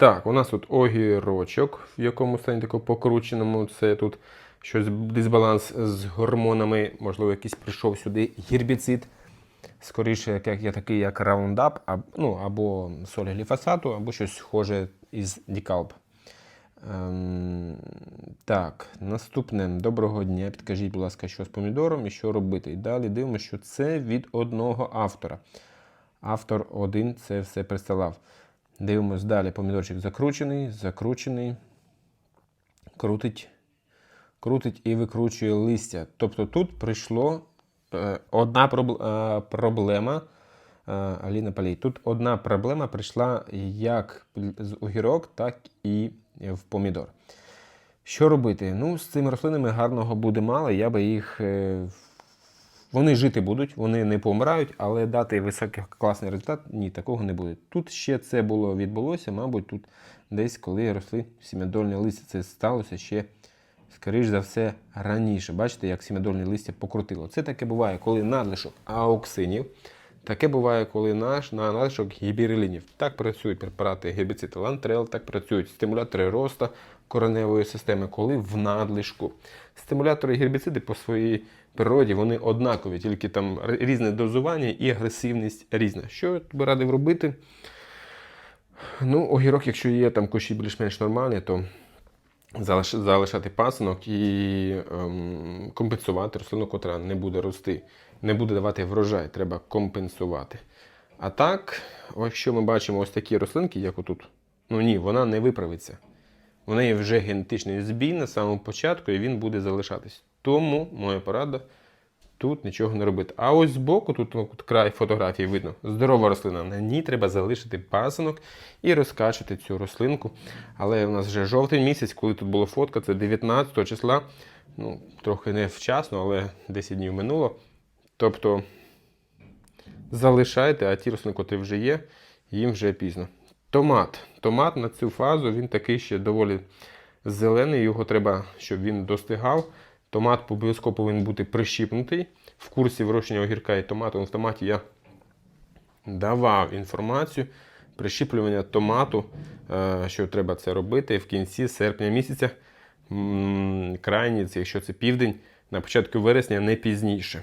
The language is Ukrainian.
Так, у нас тут огірочок, в якому стані такому покрученому. Це тут щось дисбаланс з гормонами, можливо, якийсь прийшов сюди гербіцид. Скоріше, як я такий, як Roundup, або, ну, або соль гліфосату, або щось схоже із Дікалб. Ем, так, наступне. Доброго дня. Підкажіть, будь ласка, що з помідором і що робити. І далі дивимося, що це від одного автора. Автор один це все присилав. Дивимось далі. Помідорчик закручений, закручений, крутить, крутить і викручує листя. Тобто тут прийшло е, одна е, проблема. е, Аліна Палій. Тут одна проблема прийшла як з огірок, так і в помідор. Що робити? Ну, з цими рослинами гарного буде мало. Я би їх. Вони жити будуть, вони не помирають, але дати висококласний результат ні, такого не буде. Тут ще це було відбулося, мабуть, тут десь, коли росли сім'ядольне листя. Це сталося ще, скоріш за все, раніше. Бачите, як сім'ядольне листя покрутило. Це таке буває, коли надлишок ауксинів. Таке буває, коли наш на надлишок гібірелінів. Так працюють препарати гербіцид лантрел, так працюють стимулятори росту кореневої системи, коли в надлишку. Стимулятори і гербіциди по своїй природі вони однакові, тільки там різне дозування і агресивність різна. Що я би радив робити? Ну, огірок, якщо є там кущі більш-менш нормальні, то залишати пасинок і ем, компенсувати рослину, котра не буде рости, не буде давати врожай, треба компенсувати. А так, якщо ми бачимо ось такі рослинки, як отут, ну ні, вона не виправиться. У неї вже генетичний збій на самому початку, і він буде залишатись. Тому моя порада тут нічого не робити. А ось збоку, тут ну, край фотографії видно, здорова рослина. На ній треба залишити пасинок і розкачати цю рослинку. Але у нас вже жовтий місяць, коли тут була фотка, це 19 числа. Ну, трохи не вчасно, але 10 днів минуло. Тобто залишайте, а ті рослини, котрі вже є, їм вже пізно. Томат. Томат на цю фазу він такий ще доволі зелений. Його треба, щоб він достигав. Томат обов'язково повинен бути прищіпнутий. В курсі вирощення огірка і томату в томаті я давав інформацію. Прищіплювання томату, е, що треба це робити в кінці серпня місяця. М, Крайні, це, якщо це південь, на початку вересня, не пізніше.